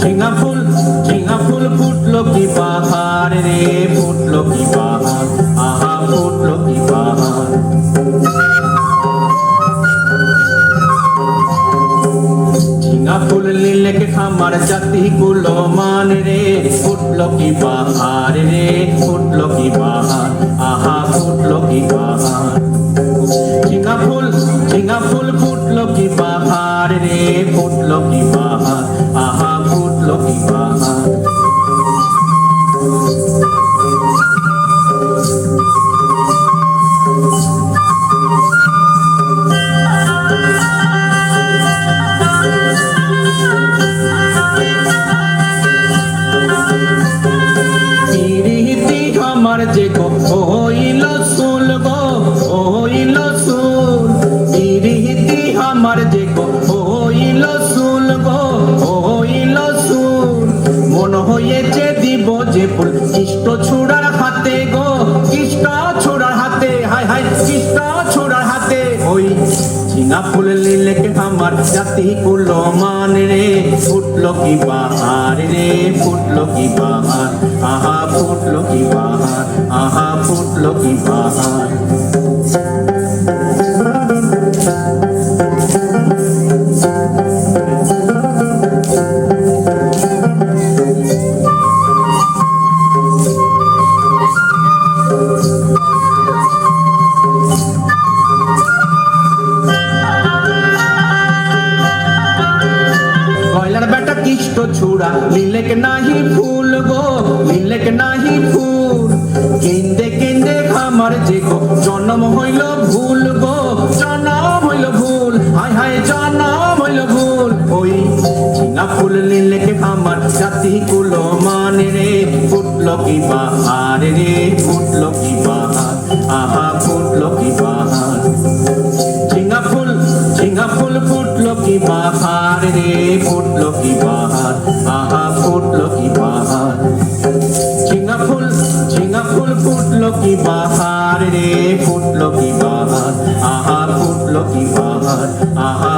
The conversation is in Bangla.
ঝিঙা ফুল ঝিঙা ফুল ফুটলো কি বাহার রে? ফুটলো কি বাহার আহা, ফুটলো কি জাতি গুলো মান রে? ফুটলো কি বাহার রে? ফুটলো কি বাহার আহা, ফুটল কি বাহার ঝিঙা ফুল ঝিঙা ফুল ফুটল কি বাহার রে? ফুটল কি বাহার আহা, ফুটল কি বাহার আমার যে হইল সুল গো, হইল সুল। পিরিতি আমার যে হইল সুল হইল সুল। মন হয়েছে দিব যে ফুল চিনা ফুল লিলেকে আমার জাতি কুলো মান রে? ফুটলো কি বাহার রে? ফুটলো কি বাহার আহা, ফুটলো কি বাহার আহা, ফুটলো কি বাহার কিষ্ট ছুড়া লিলেক নাহি ফুল গো লিলেক নাহি ফুল। কেন্দে কেন্দে খামার যে গো, জন্ম হইল ভুল গো, জন্ম হইল ভুল, হায় হায় জন্ম হইল ভুল। ওই চিনা ফুল লিলেক খামার, জাতি কুলো মানে রে, ফুটলো কি বাহার রে, ফুটলো কি বাহার আহা ফুটলো কি বাহার ঝিঙা ফুল ঝিঙা ফুল ফুটলো কি বাহার রে ফুটলো কি বাহার আহা, ফুটলো কি বাহার ঝিঙা ফুল ঝিঙা ফুল ফুটলো কি বাহার রে? ফুটলো কি বাহার আহা, ফুটলো কি বাহার আহা